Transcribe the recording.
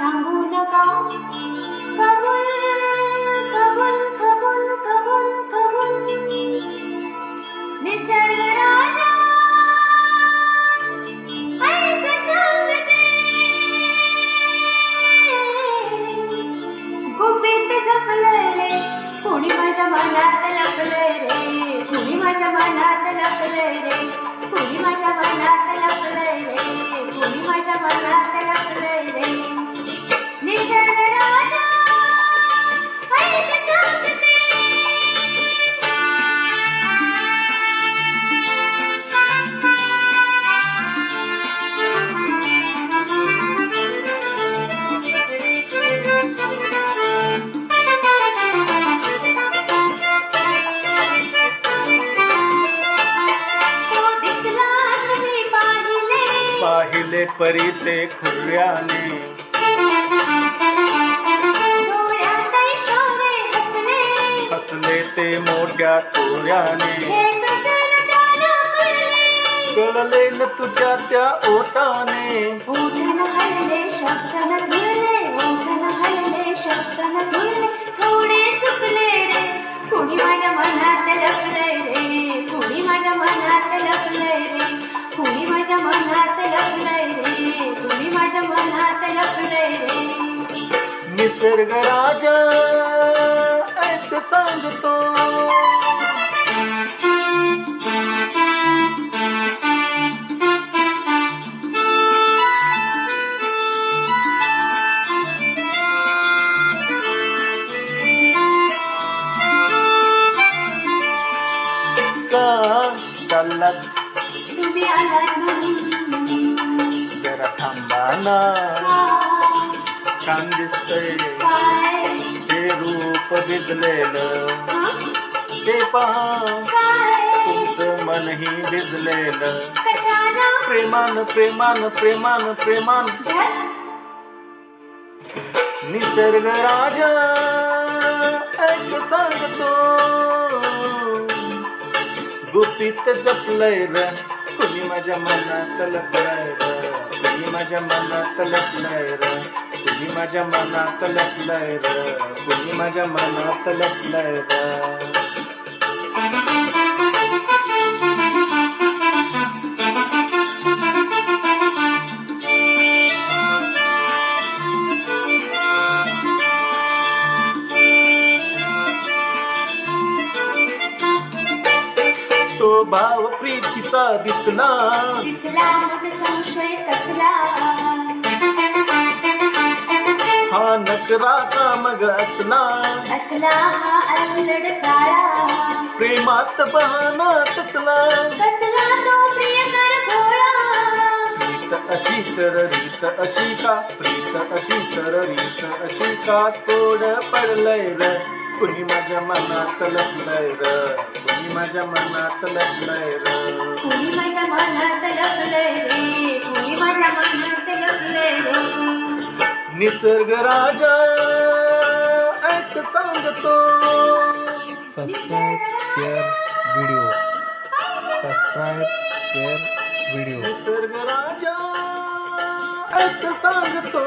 सांगू नका. कबूल कबूल कबूल कबूल कबूल. निसर्ग रे कोणी माझ्या मनात लागलंय रे. कोणी माझ्या मनात लागलंय रे कोणी माझ्या मनात लागलंय रे. कोणी माझ्या मनात लागलंय रे. पाहिले परी ते खुर्याने हसले. हसले ते मोठ्या तोऱ्याने कळले न तुझ्या त्या ओटाने थोडे चुकले रे. कुणी माझ्या मनात लपले रे? कुणी माझ्या मनात लपले रे? लपले निसर्ग राजा ऐक सांगतो का चाललात? तुम्ही आलात म्हणून. जरा थांबा ना. छान दिसतंय काय? हे रूप भिजलेलं? ते पहा तुमचं मनही भिजलेलं. प्रेमान प्रेमान प्रेमान प्रेमान. निसर्ग राजा ऐक सांगतो. गुपित जपलंय र कुणी माझ्या मनात लपलंय र कुणी माझ्या मनात लपलंय र कुणी माझ्या मनात लपलंय र? कुणी माझ्या मनात लपलंय र? तो भाव प्रीतीचा दिसला. दिसला मग संशय कसला हा नकरा का मग असला असला हा अल्लड चाळा. प्रेमात बहाना कसला. कसला तो प्रियकर भोळा. प्रीत अशी तर रीत अशी का? प्रीत अशी तर रीत अशी का? कोड पडलंय र. कुणी माझ्या मनात लपलंय र. कुणी माझ्या मनात लपलंय र. कुणी माझ्या मनात लपलंय रे. कुणी माझ्या मनात लपलंय रे. निसर्ग राजा ऐक सांगतो. Subscribe share video subscribe share video Nisarg Raja ऐक सांगतो.